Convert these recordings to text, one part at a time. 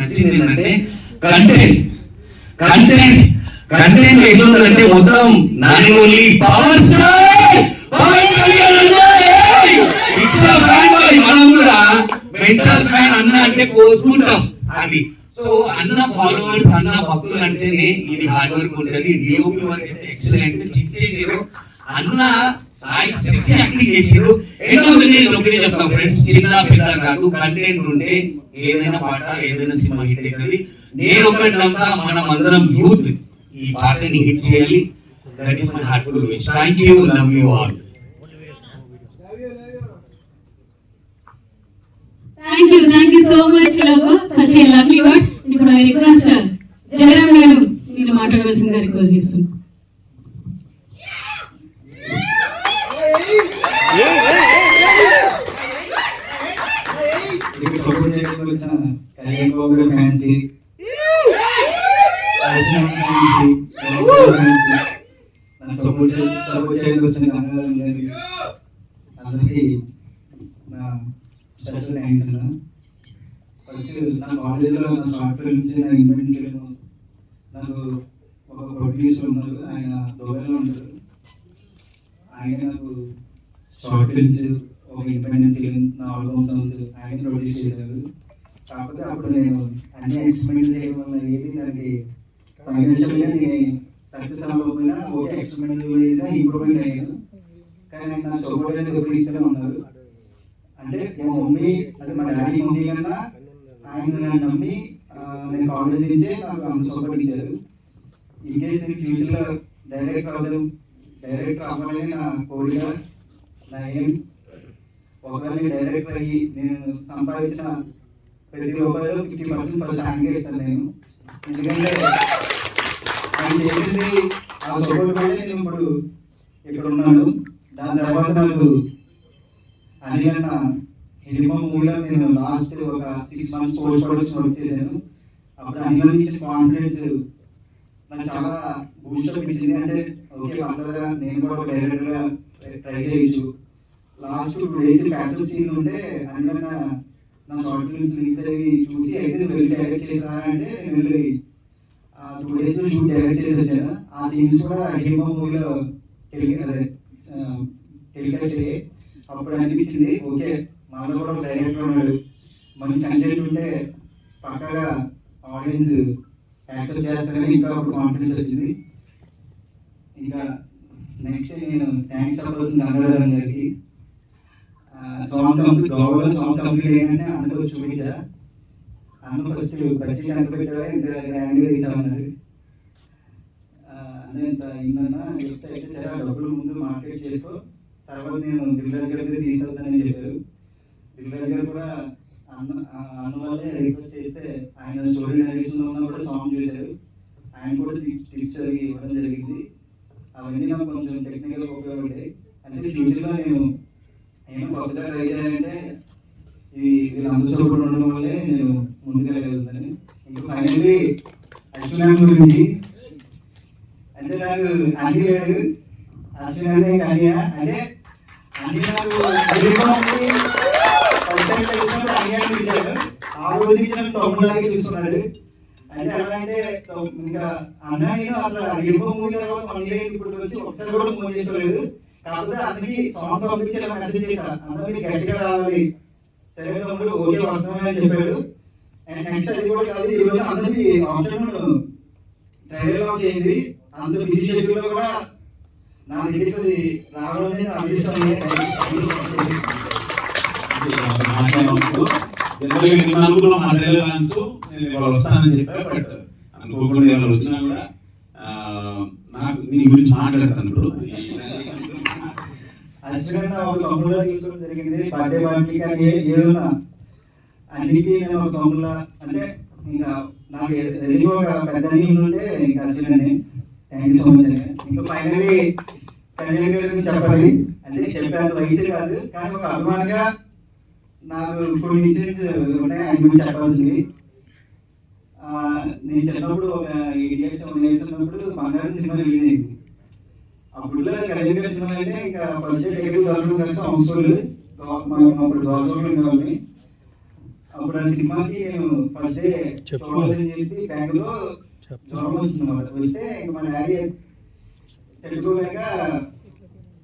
నచ్చింది ఏంటంటే content content content ఎట్లుందంటే మొత్తం Nani only power star Pawan Kalyan. మనం కూడా మెంటల్ ఫ్యాన్ అన్న అంటే కోసుకుంటాం అది. సో అన్న ఫాలోవర్స్ అన్న భక్తులు అంటేనే ఇది హార్డ్ వర్క్ ఉంటది. డిఓపి వర్క్ అయితే ఎక్సలెంట్ చిక్ చేసిరు అన్న సాయి సెక్సీ యాక్టింగ్ చేసిరు ఎన్నో నేను ఒకటే చెప్తాను ఫ్రెండ్స్ చిన్న పిల్ల కాదు కంటెంట్ ఉంటే ఏదైనా పాట ఏదైనా సినిమా హిట్ అవుతుంది. నేను ఒకటి నమ్మా మనం అందరం యూత్ ఈ పాటని హిట్ చేయాలి. That is my heart full wish thank you love you all thank you thank you so much logo such a lovely words ఇప్పుడు ఐ రిక్వెస్ట్ జగరామ్ గారు మీరు మాట్లాడవలసిందిగా రిక్వెస్ట్ చేస్తున్నాను సపోర్ట్ చేయడానికి వచ్చిన కళ్యాణ్ బాబు గారి ఫ్యాన్సీ ఫ్యాన్సీ నాకు సపోర్ట్ సపోర్ట్ చేయడానికి వచ్చిన గంగాధరం గారి అందరికీ నా స్పెషల్ థ్యాంక్స్ అన్న. ఫస్ట్ నా కాలేజీలో నా షార్ట్ ఫిల్మ్స్ నా ఈవెంట్ నాకు ఒక ప్రొడ్యూసర్ ఉన్నారు. ఆయన దోబెల్లో ఉంటారు. ఆయన నాకు షార్ట్ ఫిల్మ్స్ ఒక ఇండిపెండెంట్ ఫిలిం నా ఆల్బమ్ సాంగ్స్ ఆయన ప్రొడ్యూస్ చేశారు. కాకపోతే అప్పుడు నేను అన్ని ఎక్స్పెరిమెంట్ చేయడం వల్ల ఏది నాకు ఫైనాన్షియల్గా నేను సక్సెస్ అవ్వకపోయినా ఓకే ఎక్స్పెరిమెంట్ చేసి ఇంప్రూవ్మెంట్ అయ్యాను. కానీ నా సపోర్ట్ అనేది ఒకటి ఇస్తూనే ఉన్నారు. అంటే మా మమ్మీ అంటే మా డాడీ మమ్మీ కన్నా ఆయన నన్ను నమ్మి నేను కాలేజ్ నుంచే నాకు అంత సపోర్ట్ ఇచ్చారు. ఇన్ కేస్ ఇన్ ఫ్యూచర్లో డైరెక్ట్ అవ్వడం డైరెక్ట్ అవ్వాలని నా కోరిక నా ఏం ఒకరిని డైరెక్ట్ అయ్యి నేను సంపాదించిన ప్రతి రూపాయలు ఫిఫ్టీ పర్సెంట్ ఫస్ట్ ఆయనకే ఇస్తాను నేను. ఎందుకంటే ఆయన చేసింది ఆ సపోర్ట్ వల్లే నేను ఇప్పుడు ఇక్కడ ఉన్నాను దాని తర్వాత నాకు అనిలన్న హిడిమ మూవీలో నేను లాస్ట్ ఒక six months post production work చేశాను. అప్పుడు అనిల్ నుంచి కాన్ఫిడెన్స్ నాకు చాలా బూస్ట్ అనిపించింది అంటే ఓకే అందరూ నేను కూడా ఒక డైరెక్టర్గా ట్రై చేయొచ్చు. Last two days capture scene ఉంటే అనిల్ నా షార్ట్ ఫిల్మ్స్ రిలీజ్ అయ్యి చూసి అయితే నువ్వు వెళ్ళి డైరెక్ట్ చేశారా అంటే నేను వెళ్ళి ఆ టూ డేస్ షూట్ డైరెక్ట్ చేసి వచ్చాను ఆ సీన్స్ కూడా హిడిమ మూవీలో టెలి అదే టెలికాస్ట్ అయ్యాయి అప్పుడు అనిపించింది ఓకే మనలో కూడా ఒక డైరెక్టర్ ఉన్నాడు. మంచి కంటెంట్ ఉంటే పక్కగా ఆడియన్స్ యాక్సెప్ట్ చేస్తారని ఇంకా అప్పుడు కాన్ఫిడెన్స్ వచ్చింది. ఇంకా నెక్స్ట్ నేను థ్యాంక్స్ చెప్పాల్సింది అన్నదారం గారికి. సౌండ్ కంప్లీట్ గోవాలో సౌండ్ కంప్లీట్ అయ్యానంటే అందుకు చూపించా. అందుకు ఫస్ట్ బడ్జెట్ ఎంత పెట్టారు ఇంత గ్రాండ్గా తీసామన్నారు. అన్న ఇంత ఇందన్నా చెప్తే అయితే సరే ఆ డబ్బులు ముందు మార్కెట్ చేసుకో. తర్వాత నేను దిల్రాజ్ గారి తీసుకెళ్తానని చెప్పారు. దిల్రాజ్ గారు కూడా అన్న ఆ అన్న వాళ్ళే రిక్వెస్ట్ చేస్తే ఆయన స్టోరీ నరేషన్ ఉన్న కూడా సాంగ్ చూశారు. ఆయన కూడా టిప్స్ అవి ఇవ్వడం జరిగింది. అవన్నీ నాకు కొంచెం టెక్నికల్ ఉపయోగపడ్డాయి. అంటే ఫ్యూచర్లో నేను నేను కొత్తగా ట్రై చేయాలంటే ఈ వీళ్ళందరూ సపోర్ట్ ఉండడం వల్లే నేను ముందుకెళ్ళగలుగుతాను ఇంకా ఫైనల్లీ అశ్వినాథ్ గురించి. అంటే నాకు అన్ని లేడు అశ్వినాథ్ కన్య అంటే అన్ని నాకు అడిగినప్పుడు ఆ రోజు నన్ను తమ్ముళ్ళలాగే చూస్తున్నాడు. అంటే ఎలా అంటే ఇంకా అన్నయ్య అసలు అడిగిపో మూవీ తర్వాత వన్ ఇప్పుడు వచ్చి ఒకసారి కూడా ఫోన్ చేసేవాడు కాకపోతే అతనికి సాంగ్ పంపించాను మెసేజ్ చేశాను అన్న మీరు గెస్ట్గా రావాలి? సరే తమ్ముడు ఓకే వస్తామని చెప్పాడు. అండ్ నెక్స్ట్ అది కూడా కాదు ఈ రోజు అందరికి ఆఫ్టర్నూన్ ట్రైలర్ లాంచ్ అయింది. అంత బిజీ షెడ్యూల్లో కూడా నా దగ్గరికి రావడం అనేది అదృష్టం అనుకున్న మా ట్రైలర్ లాంచ్ నేను ఇవాళ వస్తానని చెప్పా బట్ అనుకోకుండా ఎవరు వచ్చినా కూడా నాకు నీ గురించి మాట్లాడతాను ఇప్పుడు. యాక్చువల్గా ఒక తమ్ముడుగా చూసుకోవడం జరిగింది. బర్త్డే పార్టీ కానీ ఏదైనా నేను ఒక తమ్ముడులా. అంటే ఇంకా నాకు ఒక పెద్ద ఉంటే ఇంకా అసలు థ్యాంక్ యూ సో మచ్ ఇంకా ఫైనల్లీ కళ్యాణ్ గారి గురించి చెప్పాలి. అంటే చెప్పేంత వయసు కాదు కానీ ఒక అభిమానిగా నాకు కొన్ని ఇన్సిడెంట్స్ ఉన్నాయి ఆయన గురించి చెప్పాల్సింది. నేను చిన్నప్పుడు ఒక ఎయిట్ ఇయర్స్ సెవెన్ ఇయర్స్ ఉన్నప్పుడు బంగారం సినిమా రిలీజ్ అయింది. అప్పుడు సినిమా అంటే ఇంకా దొరకడం కష్టం హౌస్ఫుల్ అప్పుడు ఆ సినిమాకి నేను ఫస్ట్ డే చూడాలని చెప్పి బ్యాంకులో జ్వరం వచ్చింది అన్నమాట వస్తే ఇంక మా డాడీ పెట్టుకోలేక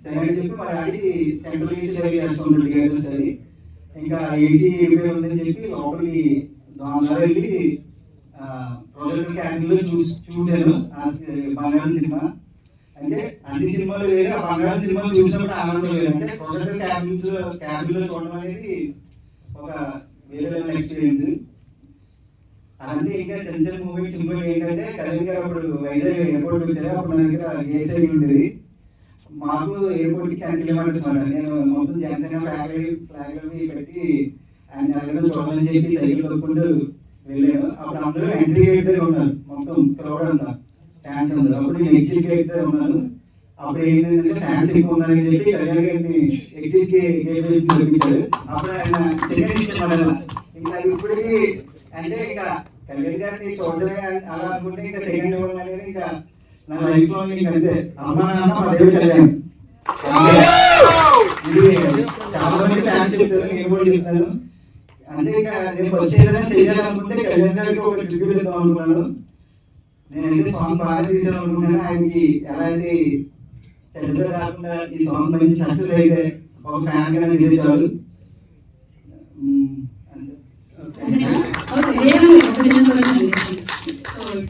సరే అని చెప్పి మా డాడీ సెంట్రల్ ఏసీ అవి చేస్తుంటాడు గైడెన్స్ అది ఇంకా ఏసీ ఉందని చెప్పి లోపలికి వెళ్ళి చూసి చూశాను. సినిమా. అంటే అన్ని సినిమాలు వేరే ఆ బంగాళీ సినిమాలు చూసినప్పుడు ఆనందం వేరు. అంటే ప్రొజెక్టర్ క్యాబిన్స్ క్యాబిన్లో చూడడం అనేది ఒక వేరే ఎక్స్పీరియన్స్ అంటే ఇంకా చిన్న చిన్న మూవీస్ ఇంకోటి ఏంటంటే కళ్యాణ్ గారు అప్పుడు వైజాగ్ ఎయిర్పోర్ట్ వచ్చారు. అప్పుడు నా దగ్గర గేట్ సైడ్ ఉండేది. మాకు ఎయిర్పోర్ట్కి టెన్ కిలోమీటర్స్ అనమాట. నేను మొత్తం జనసేన ఫ్లాగ్ ఫ్లాగ్ పెట్టి ఆయన దగ్గర చూడాలని చెప్పి సైకిల్ తొక్కుంటూ వెళ్ళాను. అప్పుడు అందరూ ఎంట్రీ గేట్ దగ్గర ఉన్నారు. మొత్తం క్రౌడ్ అంతా. ఫ్యాన్స్ అందరూ అప్పుడు నేను ఎగ్జిట్ గేట్ దగ్గర ఉన్నాను అప్పుడు ఏంటంటే ఫ్యాన్స్ ఎక్కువ ఉన్నారని చెప్పి కళ్యాణ్ గారిని ఎగ్జిట్ గేట్ వైపు చూపించారు అప్పుడు ఆయన సెకండ్ ఇచ్చారు ఇంకా ఇప్పటికి అంటే ఇంకా కళ్యాణ్ గారిని చూడడమే అలా అనుకుంటే ఇంకా సెకండ్ ఇవ్వడం అనేది ఇంకా నా లైఫ్లో ఇంకా అంటే అమ్మ నాన్న మా దేవుడు కళ్యాణ్ ఇది చాలా మంది ఫ్యాన్స్ చెప్తారు నేను కూడా చెప్తాను అంటే ఇంకా నేను ఫస్ట్ ఏదైనా చేయాలనుకుంటే కళ్యాణ్ గారికి ఒక ట్రిబ్యూట్ ఇద్దాం అనుకున్నాను నేనైతే సాంగ్ బాగా తీసాను ఆయనకి ఎలాంటి చెడ్డ రాకుండా ఈ సాంగ్ మంచి సక్సెస్ అయితే ఒక ఫ్యాన్గా ఇదే చాలు. అంతే. ఓకే,